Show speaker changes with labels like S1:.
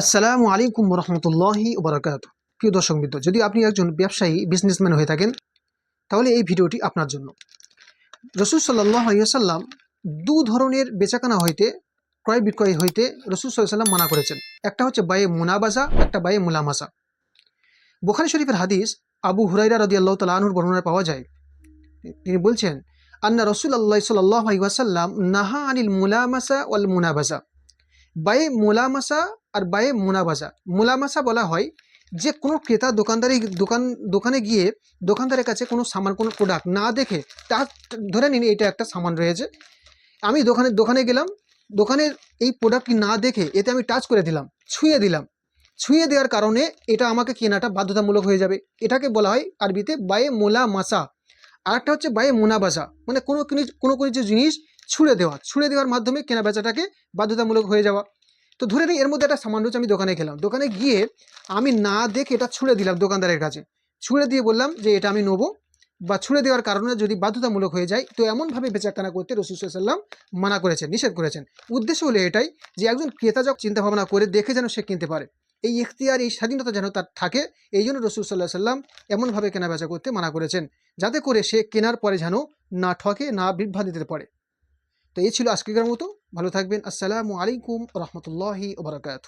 S1: আসসালামু আলাইকুম রহমতুল্লাহি ওবরাকাত। প্রিয় দর্শক মিত্র, যদি আপনি একজন ব্যবসায়ী বিজনেসম্যান হয়ে থাকেন, তাহলে এই ভিডিওটি আপনার জন্য। রসুল সাল্লাহ আলিয়াল্লাম দু ধরনের বেচাকেনা হইতে, ক্রয় বিক্রয় হইতে রসুল সাল্লাম মানা করেছেন। একটা হচ্ছে বায়ে মুনাবাজা, একটা বায়ে মুলামাসা বোখারি শরীফের হাদিস আবু হুরাইরা রদি আল্লাহ তালাহুর বর্ণনায় পাওয়া যায়। তিনি বলছেন, আন্না রসুল আল্লাহ সাল্লাহ আলিয়াল্লাম নাহা আনিল মুলামাসা ওয়াল মুনাবাজা। বায়ে মোলামাসা আর বায়ে মুনাবাসা মোলামাসা বলা হয় যে কোনো ক্রেতা দোকানদারি দোকান, দোকানে গিয়ে দোকানদারের কাছে কোনো সামান, কোনো প্রোডাক্ট না দেখে তার ধরে নিন এটা একটা সামান রয়েছে। আমি দোকানে দোকানে গেলাম, দোকানের এই প্রোডাক্টটি না দেখে এতে আমি টাচ করে দিলাম, ছুঁয়ে দিলাম। ছুঁয়ে দেওয়ার কারণে এটা আমাকে কেনাটা বাধ্যতামূলক হয়ে যাবে। এটাকে বলা হয় আরবিতে বায়ে মোলা মাসা আর একটা হচ্ছে বায়ে মোনাবাসা মানে কোনো কিনি- কোনো যে জিনিস ছুঁড়ে দেওয়া, ছুঁড়ে দেওয়ার মাধ্যমে কেনা বেচাটাকে বাধ্যতামূলক হয়ে যাওয়া। তো ধরে নিই, এর মধ্যে একটা সামান রয়েছে আমি দোকানে গেলাম দোকানে গিয়ে আমি না দেখে এটা ছুঁড়ে দিলাম দোকানদারের কাছে। ছুঁড়ে দিয়ে বললাম যে, এটা আমি নেব। বা ছুঁড়ে দেওয়ার কারণে যদি বাধ্যতামূলক হয়ে যায়, তো এমনভাবে বেচাকেনা করতে রসুল সাল্লাম মানা করেছেন, নিষেধ করেছেন। উদ্দেশ্য হলো এটাই যে, একজন ক্রেতা যখন চিন্তা ভাবনা করে দেখে যেন সে কিনতে পারে। এই ইখতিয়ার, এই স্বাধীনতা যেন তার থাকে, এই জন্য রসুল সাল্লাহ সাল্লাম এমনভাবে কেনা বেচা করতে মানা করেছেন, যাতে করে সে কেনার পরে যেন না ঠকে, না বিভ্রান্তিতে পড়ে। তো এই ছিল আজকের মতো। ভালো থাকবেন। আসসালামু আলাইকুম রহমতুল্লাহি ওবরাকাত